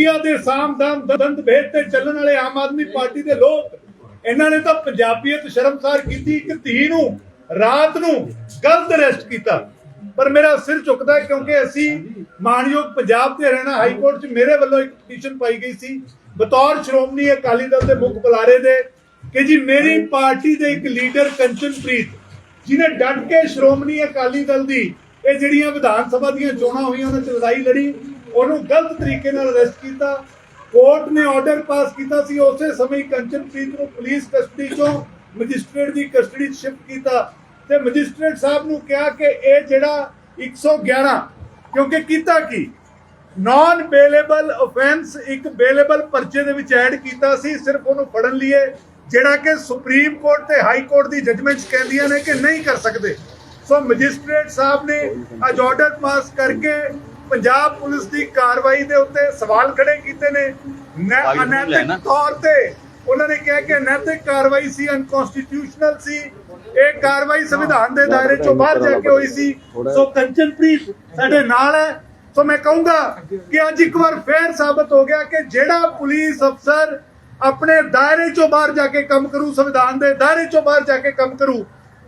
India ਦੇ ਸਾਮਦਾਮ ਦੰਦ ਭੇਦ ਤੇ ਚੱਲਣ ਵਾਲੇ ਆਮ ਆਦਮੀ ਪਾਰਟੀ ਦੇ ਲੋਕ, ਇਹਨਾਂ ਨੇ ਤਾਂ ਪੰਜਾਬੀਅਤ ਸ਼ਰਮਸਾਰ ਕੀਤੀ, ਇੱਕ ਧੀ ਨੂੰ ਰਾਤ ਨੂੰ ਗਲਤ ਅਰੈਸਟ ਕੀਤਾ। ਪਰ ਮੇਰਾ ਸਿਰ ਝੁਕਦਾ ਕਿਉਂਕਿ ਅਸੀਂ ਮਾਨਯੋਗ ਪੰਜਾਬ ਤੇ ਹਰਿਆਣਾ ਹਾਈ ਕੋਰਟ 'ਚ ਮੇਰੇ ਵੱਲੋਂ ਇੱਕ ਪਟੀਸ਼ਨ ਪਾਈ ਗਈ ਸੀ। ਬਤੌਰ ਸ਼੍ਰੋਮਣੀ ਅਕਾਲੀ ਦਲ ਦੇ ਮੁੱਖ ਬੁਲਾਰੇ ਦੇ ਕਿ ਜੀ ਮੇਰੀ ਪਾਰਟੀ ਦੇ ਇੱਕ ਲੀਡਰ ਕੰਚਨਪ੍ਰੀਤ ਜਿਨੇ ਡਟ ਕੇ ਸ਼੍ਰੋਮਣੀ ਅਕਾਲੀ ਦਲ ਦੀ ਇਹ ਜਿਹੜੀਆਂ ਵਿਧਾਨ ਸਭਾ ਦੀਆਂ ਚੋਣਾਂ ਹੋਈਆਂ, ਉਹਨਾਂ 'ਚ ਲੜਾਈ ਲੜੀ। ਉਹਨੂੰ ਗਲਤ ਤਰੀਕੇ ਨਾਲ ਅਰੈਸਟ ਕੀਤਾ। ਕੋਰਟ ਨੇ ਆਰਡਰ ਪਾਸ ਕੀਤਾ ਸੀ। ਉਸੇ ਸਮੇਂ ਕੰਚਨਪ੍ਰੀਤ ਨੂੰ ਪੁਲਿਸ ਕਸਟਡੀ ਚੋਂ ਮੈਜਿਸਟ੍ਰੇਟ ਦੀ ਕਸਟਡੀ 'ਚ ਸ਼ਿਫਟ ਕੀਤਾ। ਤੇ ਮੈਜਿਸਟ੍ਰੇਟ ਸਾਹਿਬ ਨੂੰ ਕਿਹਾ ਕਿ ਇਹ ਜਿਹੜਾ 111 ਕਿਉਂਕਿ ਕੀਤਾ ਕੀ? ਨਾਨ ਬੇਲੇਬਲ ਆਫੈਂਸ ਇੱਕ ਬੇਲੇਬਲ ਪਰਚੇ ਦੇ ਵਿੱਚ ਐਡ ਕੀਤਾ ਸੀ। ਸਿਰਫ ਉਹਨੂੰ ਫੜਨ ਲਈਏ ਜਿਹੜਾ ਕਿ ਸੁਪਰੀਮ ਕੋਰਟ ਤੇ ਹਾਈ ਕੋਰਟ ਦੀ ਜਜਮੈਂਟਸ ਕਹਿੰਦੀਆਂ ਨੇ ਕਿ ਨਹੀਂ ਕਰ ਸਕਦੇ। ਸੋ ਮੈਜਿਸਟ੍ਰੇਟ ਸਾਹਿਬ ਨੇ ਅੱਜ ਆਰਡਰ ਪਾਸ ਕਰਕੇ ਪੰਜਾਬ ਪੁਲਿਸ ਦੀ ਕਾਰਵਾਈ ਦੇ ਉੱਤੇ ਸਵਾਲ ਖੜੇ ਕੀਤੇ ਨੇ। ਨੈ- ਅਨੈਤਿਕ ਤੌਰ ਤੇ ਉਹਨਾਂ ਨੇ ਕਿਹਾ ਕਿ ਅਨੈਤਿਕ ਕਾਰਵਾਈ ਸੀ ਅਨਕਨਸਟੀਟਿਊਸ਼ਨਲ ਸੀ। ਇਹ ਕਾਰਵਾਈ ਸੰਵਿਧਾਨ ਦੇ ਦਾਇਰੇ ਚੋਂ ਬਾਹਰ ਜਾ ਕੇ ਹੋਈ ਸੀ। ਸੋ ਕੰਚਨਪ੍ਰੀਤ ਸਾਡੇ ਨਾਲ ਹੈ। ਸੋ ਮੈਂ ਕਹੂੰਗਾ ਕਿ ਅੱਜ ਇੱਕ ਵਾਰ ਫੇਰ ਸਾਬਤ ਹੋ ਗਿਆ ਕਿ ਜਿਹੜਾ ਪੁਲਿਸ ਅਫਸਰ ਆਪਣੇ ਦਾਇਰੇ ਚੋਂ ਬਾਹਰ ਜਾ ਕੇ ਕੰਮ ਕਰੂ ਸੰਵਿਧਾਨ ਦੇ ਦਾਇਰੇ ਚੋਂ ਬਾਹਰ ਜਾ ਕੇ ਕੰਮ ਕਰੂ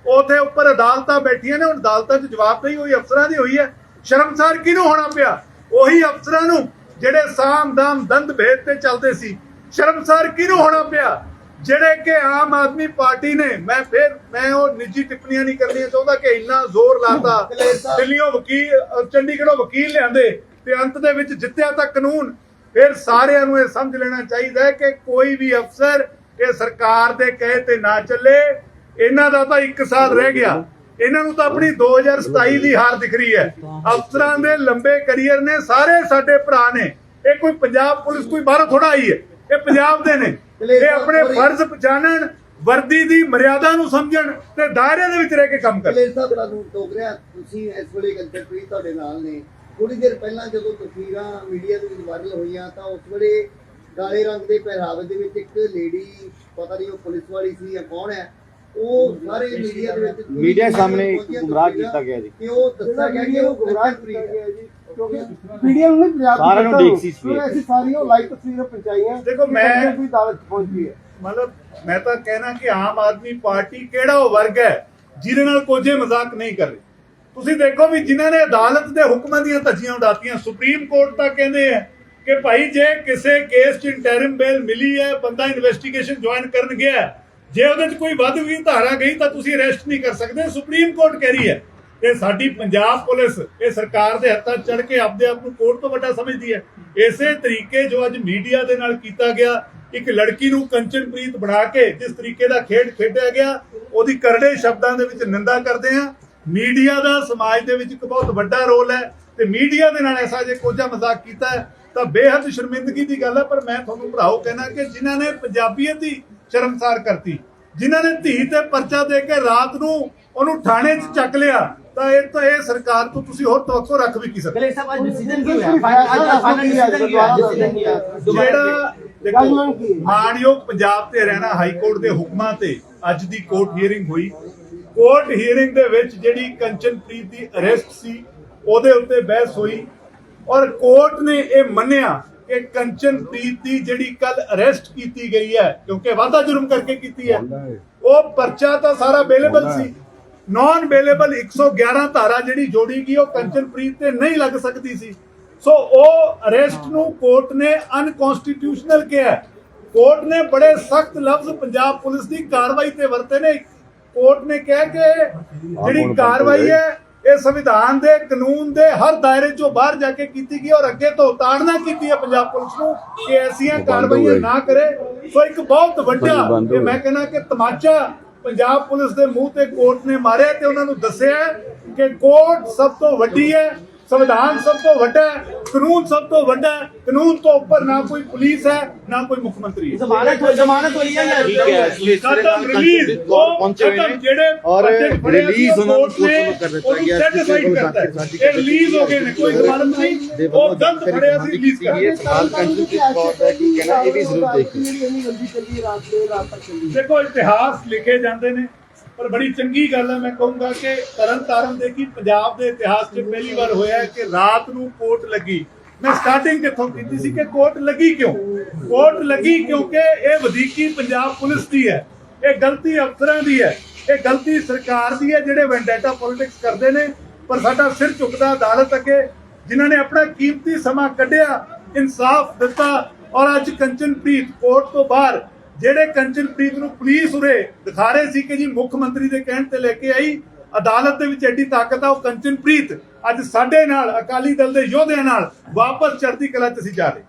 ਉਥੇ ਉੱਪਰ ਅਦਾਲਤਾਂ ਬੈਠੀਆਂ ਨੇ। ਹੁਣ ਅਦਾਲਤਾਂ 'ਚ ਜਵਾਬਦੇਹੀ ਹੋਈ ਅਫਸਰਾਂ ਦੀ ਹੋਈ ਹੈ। ਸ਼ਰਮਸਾਰ ਕਿਹਨੂੰ ਹੋਣਾ ਪਿਆ? ਉਹੀ ਅਫਸਰਾਂ ਨੂੰ ਜਿਹੜੇ ਸਾਮ ਦੰਦ ਭੇਦ ਤੇ ਚੱਲਦੇ ਸੀ। ਸ਼ਰਮਸਾਰ ਕਿਹਨੂੰ ਹੋਣਾ ਪਿਆ? ਜਿਹੜੇ ਕਿ ਆਮ ਆਦਮੀ ਪਾਰਟੀ ਨੇ, ਮੈਂ ਫਿਰ, ਮੈਂ ਉਹ ਨਿੱਜੀ ਟਿੱਪਣੀਆਂ ਨਹੀਂ ਕਰਨੀਆਂ ਚਾਹੁੰਦਾ ਕਿ ਇੰਨਾ ਜ਼ੋਰ ਲਾਤਾ। ਦਿੱਲੀੋਂ ਵਕੀਲ ਚੰਡੀਗੜ੍ਹੋਂ ਵਕੀਲ ਲਿਆਂਦੇ ਤੇ ਅੰਤ ਦੇ ਵਿੱਚ ਜਿੱਤਿਆ ਤਾਂ ਕਾਨੂੰਨ। ਫਿਰ ਸਾਰਿਆਂ ਨੂੰ ਇਹ ਸਮਝ ਲੈਣਾ ਚਾਹੀਦਾ ਹੈ ਕਿ ਕੋਈ ਵੀ ਅਫਸਰ ਇਹ ਸਰਕਾਰ ਦੇ ਕਹੇ ਤੇ ਨਾ ਚੱਲੇ। ਇਹਨਾਂ ਦਾ ਤਾਂ ਇੱਕ ਸਾਲ ਰਹਿ ਗਿਆ। ਇਹਨਾਂ ਨੂੰ ਤਾਂ ਆਪਣੀ 2027 ਦੀ ਹਾਰ ਦਿਖ ਰਹੀ ਹੈ। ਅਫਸਰਾਂ ਦੇ ਲੰਬੇ ਕੈਰੀਅਰ ਨੇ ਸਾਰੇ ਸਾਡੇ ਭਰਾ ਨੇ। ਇਹ ਕੋਈ ਪੰਜਾਬ ਪੁਲਿਸ ਕੋਈ ਬਾਹਰੋਂ ਥੋੜਾ ਆਈ ਹੈ। ਇਹ ਪੰਜਾਬ ਦੇ ਨੇ। ਇਹ ਆਪਣੇ ਫਰਜ਼ ਪਛਾਣਨ ਵਰਦੀ ਦੀ ਮਰਿਆਦਾ ਨੂੰ ਸਮਝਣ ਤੇ ਦਾਇਰੇ ਦੇ ਵਿੱਚ ਰਹਿ ਕੇ ਕੰਮ ਕਰਨ। ਕਲੇਰ ਸਾਹਿਬ ਤੁਹਾਨੂੰ ਟੋਕ ਰਿਹਾ ਤੁਸੀਂ ਇਸ ਵੇਲੇ ਤੁਹਾਡੇ ਨਾਲ ਨੇ। ਥੋੜੀ ਦੇਰ ਪਹਿਲਾਂ ਜਦੋਂ ਤਸਵੀਰਾਂ ਮੀਡੀਆ ਦੇ ਵਿੱਚ ਵਾਇਰਲ ਹੋਈਆਂ ਤਾਂ ਉਸ ਵੇਲੇ ਕਾਲੇ ਰੰਗ ਦੇ ਪਹਿਰਾਵੇ ਦੇ ਵਿੱਚ ਇੱਕ ਲੇਡੀ ਪਤਾ ਨਹੀਂ ਉਹ ਪੁਲਿਸ ਵਾਲੀ ਸੀ ਜਾਂ ਕੌਣ ਹੈ ਉਹ ਸਾਰੇ ਮੀਡੀਆ ਦੇ ਵਿੱਚ ਮੀਡੀਆ ਸਾਹਮਣੇ ਇੱਕ ਗੁੰਮਰਾਹ ਕੀਤਾ ਗਿਆ ਜੀ। ਕਿ ਉਹ ਦੱਸਿਆ ਗਿਆ ਕਿ ਉਹ ਕੰਟਰਪ੍ਰੀਤ ਹੈ। ਕਿਉਂਕਿ ਮੀਡੀਆ ਨੂੰ ਨਹੀਂ ਪੰਜਾਬ ਸਾਰਿਆਂ ਨੂੰ ਉਡੀਕ ਸੀ। ਅਸੀਂ ਸਾਰੀਆਂ ਲਾਈਵ ਤਸਵੀਰਾਂ ਪਹੁੰਚਾਈਆਂ ਦੇਖੋ, ਮੈਂ- ਕੋਈ ਅਦਾਲਤ ਪਹੁੰਚੀ ਹੈ। ਮਤਲਬ ਮੈਂ ਤਾਂ ਕਹਿਣਾ ਕਿ ਆਮ ਆਦਮੀ ਪਾਰਟੀ ਕਿਹੜਾ ਉਹ ਵਰਗ ਹੈ ਜਿਹਦੇ ਨਾਲ ਕੋਝੇ ਮਜ਼ਾਕ ਨਹੀਂ ਕਰ ਰਹੀ? ਤੁਸੀਂ ਦੇਖੋ ਵੀ ਜਿਨ੍ਹਾਂ ਨੇ ਅਦਾਲਤ ਦੇ ਹੁਕਮਾਂ ਦੀਆਂ ਧੱਜੀਆਂ ਉਡਾਤੀਆਂ ਸੁਪਰੀਮ ਕੋਰਟ ਤਾਂ ਕਹਿੰਦੇ ਆ ਕਿ ਭਾਈ ਜੇ ਕਿਸੇ ਕੇਸ 'ਚ ਇੰਟਰਮ ਬੇਲ ਮਿਲੀ ਹੈ ਬੰਦਾ ਇਨਵੈਸਟੀਗੇਸ਼ਨ ਜੁਆਇਨ ਕਰਨ ਗਿਆ ਹੈ, ਜੇ ਉਹਦੇ 'ਚ ਕੋਈ ਵੱਧ ਵੀ ਧਾਰਾ ਗਈ ਤਾਂ ਤੁਸੀਂ ਅਰੈਸਟ ਨਹੀਂ ਕਰ ਸਕਦੇ। ਸੁਪਰੀਮ ਕੋਰਟ ਕਹਿ ਰਹੀ ਹੈ ਇਹ ਸਾਡੀ ਪੰਜਾਬ ਪੁਲਿਸ ਇਹ ਸਰਕਾਰ ਦੇ ਹੱਥਾਂ ਚੜ ਕੇ ਆਪਦੇ ਆਪ ਨੂੰ ਕੋਰਟ ਤੋਂ ਵੱਡਾ ਸਮਝਦੀ ਹੈ। ਇਸੇ ਤਰੀਕੇ ਜੋ ਅੱਜ ਮੀਡੀਆ ਦੇ ਨਾਲ ਕੀਤਾ ਗਿਆ, ਇੱਕ ਲੜਕੀ ਨੂੰ ਕੰਚਨਪ੍ਰੀਤ ਬਣਾ ਕੇ ਜਿਸ ਤਰੀਕੇ ਦਾ ਖੇਡ ਖੇਡਿਆ ਗਿਆ, ਉਹਦੀ ਕਰੜੇ ਸ਼ਬਦਾਂ ਦੇ ਵਿੱਚ ਨਿੰਦਾ ਕਰਦੇ ਆ ਮੀਡੀਆ ਦਾ ਸਮਾਜ ਦੇ ਵਿੱਚ ਇੱਕ ਬਹੁਤ ਵੱਡਾ ਰੋਲ ਹੈ ਤੇ ਮੀਡੀਆ ਦੇ ਨਾਲ ਐਸਾ ਜੇ ਕੋਝਾ ਮਜ਼ਾਕ ਕੀਤਾ ਤਾਂ ਬੇਹੱਦ ਸ਼ਰਮਿੰਦਗੀ ਦੀ ਗੱਲ ਹੈ। ਪਰ ਮੈਂ ਤੁਹਾਨੂੰ ਭਰਾਓ ਕਹਿਣਾ ਕਿ ਜਿਨ੍ਹਾਂ ਨੇ ਪੰਜਾਬੀਅਤ ਦੀ ਸ਼ਰਮਸਾਰ ਕਰਤੀ। ਜਿਨ੍ਹਾਂ ਨੇ ਧੀ ਤੇ ਪਰਚਾ ਦੇ ਕੇ ਰਾਤ ਨੂੰ ਉਹਨੂੰ ਥਾਣੇ 'ਚ ਚੱਕ ਲਿਆ ਤਾਂ ਇਹ ਤਾਂ ਇਹ ਸਰਕਾਰ ਤੋਂ ਤੁਸੀਂ ਹੋਰ ਤਵੱਕੋ ਰੱਖ ਵੀ ਕੀ ਸਕਦੇ? ਜਿਹੜਾ ਮਾਨਯੋਗ ਪੰਜਾਬ ਤੇ ਹਰਿਆਣਾ ਹਾਈ ਕੋਰਟ ਦੇ ਹੁਕਮਾਂ ਤੇ ਅੱਜ ਦੀ ਕੋਰਟ ਹੀਅਰਿੰਗ ਹੋਈ। ਕੋਰਟ ਹੀਅਰਿੰਗ ਦੇ ਵਿੱਚ ਜਿਹੜੀ ਕੰਚਨਪ੍ਰੀਤ ਦੀ ਅਰੈਸਟ ਸੀ ਉਹਦੇ ਉੱਤੇ ਬਹਿਸ ਹੋਈ। ਔਰ ਕੋਰਟ ਨੇ ਇਹ ਮੰਨਿਆ ਕਿ ਕੰਚਨਪ੍ਰੀਤ ਦੀ ਜਿਹੜੀ ਕੱਲ ਅਰੈਸਟ ਕੀਤੀ ਗਈ ਹੈ ਕਿਉਂਕਿ ਵਾਧਾ ਜੁਰਮ ਕਰਕੇ ਕੀਤੀ ਹੈ ਉਹ ਪਰਚਾ ਤਾਂ ਸਾਰਾ ਅਵੇਲੇਬਲ ਸੀ। ਨਾਨ ਅਵੇਲੇਬਲ 111 ਧਾਰਾ ਜਿਹੜੀ ਜੋੜੀ ਗਈ ਉਹ ਕੰਚਨਪ੍ਰੀਤ ਤੇ ਨਹੀਂ ਲੱਗ ਸਕਦੀ ਸੀ। ਸੋ ਉਹ ਅਰੈਸਟ ਨੂੰ ਕੋਰਟ ਨੇ ਅਨਕਨਸਟੀਟਿਊਸ਼ਨਲ ਕਿਹਾ। ਕੋਰਟ ਨੇ ਬੜੇ ਸਖਤ ਲਫ਼ਜ਼ ਪੰਜਾਬ ਪੁਲਿਸ ਦੀ ਕਾਰਵਾਈ ਤੇ ਵਰਤੇ ਨੇ। ਕੋਰਟ ਨੇ ਕਿਹਾ ਕਿ ਜਿਹੜੀ ਕਾਰਵਾਈ ਹੈ ਇਹ ਸੰਵਿਧਾਨ ਦੇ ਕਾਨੂੰਨ ਦੇ ਹਰ ਦਾਇਰੇ ਚੋਂ ਬਾਹਰ ਜਾ ਕੇ ਕੀਤੀ ਗਈ ਔਰ ਅੱਗੇ ਤੋਂ ਉਤਾੜਨਾ ਕੀਤੀ ਹੈ ਪੰਜਾਬ ਪੁਲਿਸ ਨੂੰ ਕਿ ਐਸੀਆਂ ਕਾਰਵਾਈਆਂ ਨਾ ਕਰੇ। ਸੋ ਇੱਕ ਬਹੁਤ ਵੱਡਾ ਇਹ ਮੈਂ ਕਹਿੰਦਾ ਕਿ ਤਮਾਚਾ ਪੰਜਾਬ ਪੁਲਿਸ ਦੇ ਮੂੰਹ ਤੇ ਕੋਰਟ ਨੇ ਮਾਰਿਆ ਤੇ ਉਹਨਾਂ ਨੂੰ ਦੱਸਿਆ ਕਿ ਕੋਰਟ ਸਭ ਤੋਂ ਵੱਡੀ ਹੈ। ਸੰਵਿਧਾਨ ਸਭ ਤੋਂ ਵੱਡਾ ਹੈ ਕਾਨੂੰਨ ਸਭ ਤੋਂ ਵੱਡਾ ਹੈ ਕਾਨੂੰਨ ਤੋਂ ਉੱਪਰ ਨਾ ਕੋਈ ਪੁਲਿਸ ਹੈ ਨਾ ਕੋਈ ਮੁੱਖ ਮੰਤਰੀ ਹੈ। ਜ਼ਮਾਨਤ ਹੋਈ ਜ਼ਮਾਨਤ ਹੋਈ ਹੈ ਠੀਕ ਹੈ ਲਈ ਸਵੇਰੇ ਖਤਮ ਰਿਲੀਜ਼ ਉਹ ਖਤਮ ਨੇ ਜਿਹੜੇ ਔਰ ਰਿਲੀਜ਼ ਉਹ ਉਹਨਾਂ ਨੂੰ ਕੋਰਟ ਕਰ ਦਿੱਤਾ ਗਿਆ ਕਰਤਾ ਹੈ। ਇਹ ਰਿਲੀਜ਼ ਹੋ ਗਏ ਨੇ ਕੋਈ ਜ਼ਮਾਨਤ ਨਹੀਂ। ਉਹ ਗਲਤ ਫੜਿਆ ਸੀ ਰਿਲੀਜ਼ ਕਰ ਇਹ ਸਵਾਲ ਕੰਟੀਨਿਊ ਕੌਰ ਦਾ ਕੀ ਕਹਿਣਾ ਇਹ ਵੀ ਜ਼ਰੂਰ ਦੇਖੋ ਜਿਹੜੀ ਇੰਨੀ ਜਲਦੀ ਚੱਲੀ ਰਾਤ ਦੇ ਰਾਤ ਤੱਕ ਚੱਲੀ ਦੇਖੋ ਇਤਿਹਾਸ ਲਿਖੇ ਜਾਂਦੇ ਨੇ। ਪਰ ਬੜੀ ਚੰਗੀ ਗੱਲ ਹੈ, ਮੈਂ ਕਹੂੰਗਾ ਕਿ ਤਰਨ ਦੇ ਕੀ ਪੰਜਾਬ ਦੇ ਇਤਿਹਾਸ 'ਚ ਪਹਿਲੀ ਵਾਰ ਹੋਇਆ ਕਿ ਰਾਤ ਨੂੰ ਕੋਰਟ ਲੱਗੀ। ਮੈਂ ਸਟਾਰਟਿੰਗ ਕਿੱਥੋਂ ਕੀਤੀ ਸੀ ਕਿ ਕੋਰਟ ਲੱਗੀ ਕਿਉਂ? ਕੋਰਟ ਲੱਗੀ ਕਿਉਂਕਿ ਇਹ ਵਧੀਕੀ ਪੰਜਾਬ ਪੁਲਿਸ ਦੀ ਹੈ, ਇਹ ਗਲਤੀ ਅਫਸਰਾਂ ਦੀ ਹੈ, ਇਹ ਗਲਤੀ ਸਰਕਾਰ ਦੀ ਹੈ ਜਿਹੜੇ ਵੈਂਡੇਟਾ ਪੋਲਿਟਿਕਸ ਕਰਦੇ ਨੇ, ਪਰ ਸਾਡਾ ਸਿਰ ਝੁਕਦਾ ਅਦਾਲਤ ਅੱਗੇ, ਜਿਨ੍ਹਾਂ ਨੇ ਆਪਣਾ ਕੀਮਤੀ ਸਮਾਂ ਕੱਢਿਆ, ਇਨਸਾਫ ਦਿੱਤਾ ਔਰ ਅੱਜ ਕੰਚਨਪ੍ਰੀਤ ਕੋਰਟ ਤੋਂ ਬਾਹਰ ਜਿਹੜੇ ਕੰਚਨਪ੍ਰੀਤ ਨੂੰ ਪੁਲਿਸ ਉਰੇ ਦਿਖਾ ਰਹੇ ਸੀ ਕਿ ਜੀ ਮੁੱਖ ਮੰਤਰੀ ਦੇ ਕਹਿਣ ਤੇ ਲੈ ਕੇ ਆਈ, ਅਦਾਲਤ ਦੇ ਵਿੱਚ ਐਡੀ ਤਾਕਤ ਆ, ਉਹ ਕੰਚਨਪ੍ਰੀਤ ਅੱਜ ਸਾਡੇ ਨਾਲ, ਅਕਾਲੀ ਦਲ ਦੇ ਯੋਧਿਆਂ ਨਾਲ ਵਾਪਸ ਚੜ੍ਹਦੀ ਕਲਾ 'ਚ ਅਸੀਂ ਜਾ ਰਹੇ